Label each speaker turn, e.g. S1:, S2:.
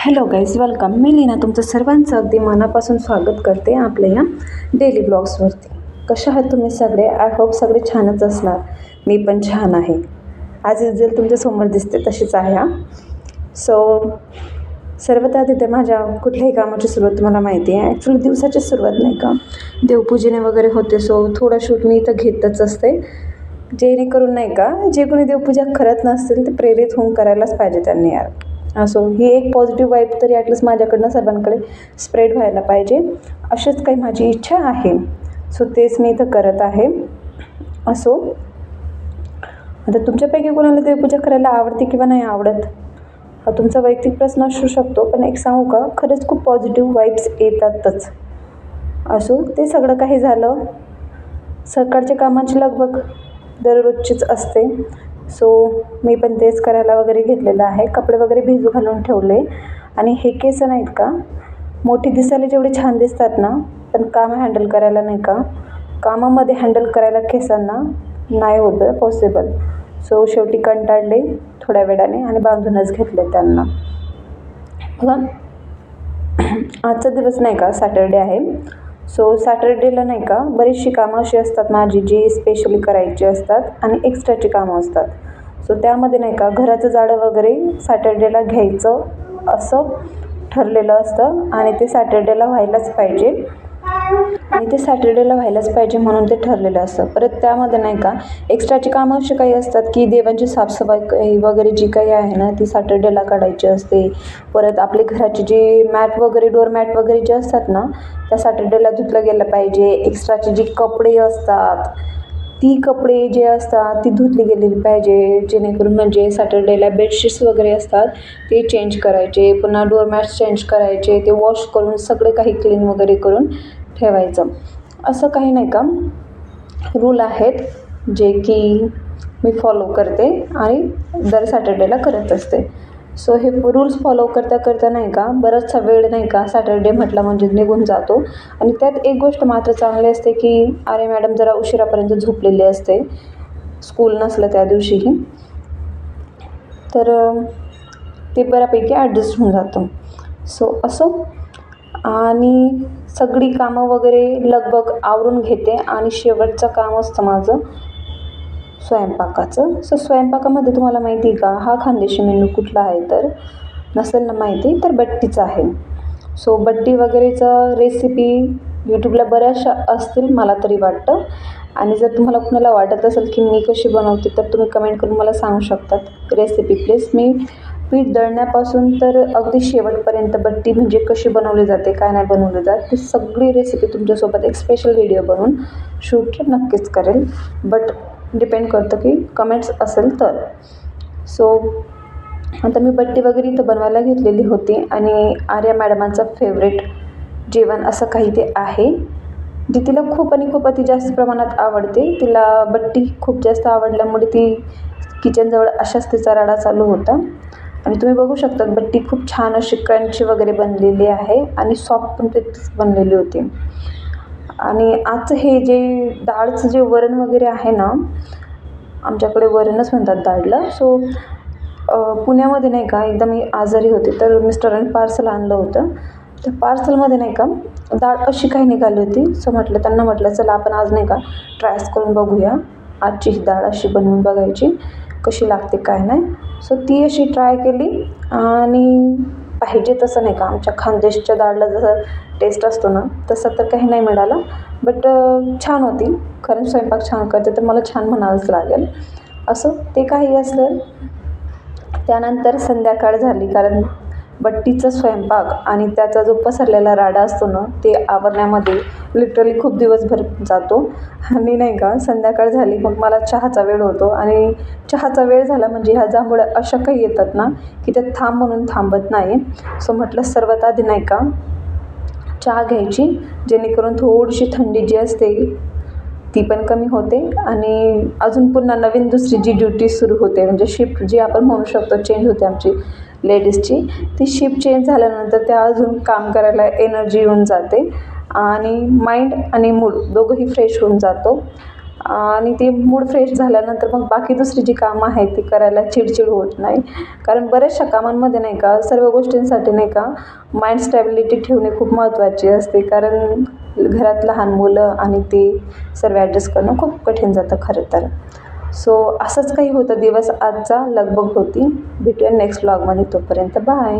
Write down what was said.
S1: Hello guys welcome मी लीना तुमचं सर्वांचं अगदी मनापासून स्वागत करते आपल्या या डेली ब्लॉग्सवरती कशा आहात तुम्ही सगळे? आय होप सगळे छानच असणार. मी पण छान आहे. आज जर तुमच्यासमोर दिसते तशीच आहे हा. सो सर्वात आधी ते माझ्या कुठल्याही कामाची सुरुवात तुम्हाला माहिती आहे. ॲक्च्युली दिवसाची सुरुवात नाही का? देवपूजेने वगैरे होते सो थोडा शूट मी इथं घेतच असते. जेणेकरून नाही का जे कोणी देवपूजा करत नसतील ते प्रेरित होऊन करायलाच पाहिजे त्यांनी यार. असो. ही एक पॉझिटिव्ह वाईब तरी ॲटलिस्ट माझ्याकडनं सर्वांकडे स्प्रेड व्हायला पाहिजे. अशीच काही माझी इच्छा आहे. सो तेच मी इथं करत आहे. असो. आता तुमच्यापैकी कोणाला देवपूजा करायला आवडते किंवा नाही आवडत? हा तुमचा वैयक्तिक प्रश्न असू शकतो पण एक सांगू का? खरंच खूप पॉझिटिव्ह वाईब्स येतातच. असो. ते सगळं काही झालं. सकाळच्या कामाची लगबग दररोजचीच असते. सो मी पण तेच करायला वगैरे घेतलेलं आहे. कपडे वगैरे भिजू घालून ठेवले. आणि हे केस नाहीत का? मोठी दिसायला जेवढे छान दिसतात ना पण कामं हँडल करायला नाही का? कामामध्ये हँडल करायला केसांना नाही होतं पॉसिबल सो शेवटी कंटाळले थोड्या वेळाने आणि बांधूनच घेतले त्यांना. बघा आजचा दिवस नाही का? सॅटर्डे आहे. सो सॅटर्डेला नाही का बरीचशी कामं अशी असतात माझी जी स्पेशली करायची असतात आणि एक्स्ट्राची कामं असतात. सो त्यामध्ये नाही का घराचं जाडं वगैरे सॅटर्डेला घ्यायचं असं ठरलेलं असतं आणि ते सॅटर्डेला व्हायलाच पाहिजे. आणि ते सॅटर्डेला व्हायलाच पाहिजे म्हणून ते ठरलेलं असतं. परत त्यामध्ये नाही का एक्स्ट्राची कामं अशी काही असतात की देवांची साफसफाई काही वगैरे जी काही आहे ना ती सॅटर्डेला काढायची असते. परत आपले घराची जी मॅट वगैरे डोर मॅट वगैरे जे असतात ना त्या सॅटर्डेला धुतलं गेलं पाहिजे. एक्स्ट्राचे जी कपडे असतात ती कपडे जे असतात ती धुतली गेलेली पाहिजे. जेणेकरून म्हणजे सॅटर्डेला बेडशीट्स वगैरे असतात ते चेंज करायचे. पुन्हा डोरमॅट्स चेंज करायचे. ते वॉश करून सगळे काही क्लीन वगैरे करून ठेवायचं. असं काही नाही का? रूल आहेत जे की मी फॉलो करते आणि दर सॅटर्डेला करत असते. सो हे रूल्स फॉलो करता करता नाही का? बराचसा वेळ नाही का सॅटर्डे म्हटला म्हणजे निघून जातो. आणि त्यात एक गोष्ट मात्र चांगली असते की अरे मॅडम जरा उशिरापर्यंत झोपलेली असते. स्कूल नसलं त्या दिवशीही. तर ते बऱ्यापैकी ॲडजस्ट होऊन जातं. सो असं आणि सगळी कामं वगैरे लगबग आवरून घेते आणि शेवटचं काम असतं माझं स्वयंपाकाचं. सो स्वयंपाकामध्ये तुम्हाला माहिती आहे का? हा खानदेशी मेनू कुठला आहे तर? नसेल ना माहिती तर बट्टीचा आहे. सो बट्टी वगैरेचं रेसिपी यूट्यूबला बऱ्याचशा असतील मला तरी वाटतं. आणि जर तुम्हाला कुणाला वाटत असेल की मी कशी बनवते तर तुम्ही कमेंट करून मला सांगू शकतात. रेसिपी प्लीज मी पीठ दळण्यापासून तर अगदी शेवटपर्यंत बट्टी म्हणजे कशी बनवली जाते काय नाही बनवली जात ती सगळी रेसिपी तुमच्यासोबत एक स्पेशल व्हिडिओ बनवून शूट नक्कीच करेल. बट डिपेंड करतं की कमेंट्स असेल तर. सो आता मी बट्टी वगैरे इथं बनवायला घेतलेली होती आणि आर्या मॅडमांचं फेवरेट जेवण असं काही ते आहे. जी तिला खूप आणि खूप अति जास्त प्रमाणात आवडते. तिला बट्टी खूप जास्त आवडल्यामुळे ती किचनजवळ अशाच तिचा राडा चालू होता. आणि तुम्ही बघू शकता बट्टी खूप छान अशी क्रंची वगैरे बनलेली आहे आणि सॉफ्ट पण तिथेच बनलेली होती. आणि आजचं हे जे डाळचं जे वरण वगैरे आहे ना आमच्याकडे वरणच म्हणतात डाळला. सो पुण्यामध्ये नाही का एकदा मी आजारी होते. तर मिस्टरांनी पार्सल आणलं होतं. त्या पार्सलमध्ये नाही का डाळ अशी काही निघाली होती. सो म्हटलं त्यांना म्हटलं चला आपण आज नाही का ट्रायस करून बघूया. आजची ही डाळ अशी बनवून बघायची कशी लागते काय नाही. सो ती अशी ट्राय केली आणि पाहिजे तसं नाही का? आमच्या खानदेशच्या डाळला जसं टेस्ट असतो ना तसं तर काही नाही मिळाला. बट छान होती. कारण स्वयंपाक छान करते तर मला छान म्हणावंच लागेल. असं ते काही असलं. त्यानंतर संध्याकाळ झाली कारण बट्टीचा स्वयंपाक आणि त्याचा जो पसरलेला राडा असतो ना ते आवरण्यामध्ये लिटरली खूप दिवसभर जातो. आणि नाही का संध्याकाळ झाली मग मला चहाचा वेळ होतो. आणि चहाचा वेळ झाला म्हणजे ह्या जांभुळ्या अशा काही येतात ना की त्या थांब म्हणून थांबत नाही. सो म्हटलं सर्वात आधी नाही का चहा घ्यायची जेणेकरून थोडीशी थंडी जी असते ती पण कमी होते. आणि अजून पुन्हा नवीन दुसरी जी ड्युटी सुरू होते म्हणजे शिफ्ट जी आपण म्हणू शकतो चेंज होते आमची लेडीजची ती शिफ्ट चेंज झाल्यानंतर त्या अजून काम करायला एनर्जी येऊन जाते. आणि माइंड आणि मूड दोघंही फ्रेश होऊन जातो. आणि ते मूड फ्रेश झाल्यानंतर मग बाकी दुसरी जी कामं आहेत ती करायला चिडचिड होत नाही. कारण बऱ्याचशा कामांमध्ये नाही का सर्व गोष्टींसाठी नाही का माइंड स्टॅबिलिटी ठेवणे खूप महत्त्वाचे असते. कारण घरात लहान मुलं आणि ते सर्व ॲडजस्ट करणं खूप कठीण जातं खरं तर. सो असंच काही होतं दिवस आजचा. लगबग होती. भेटूया नेक्स्ट ब्लॉगमध्ये तोपर्यंत बाय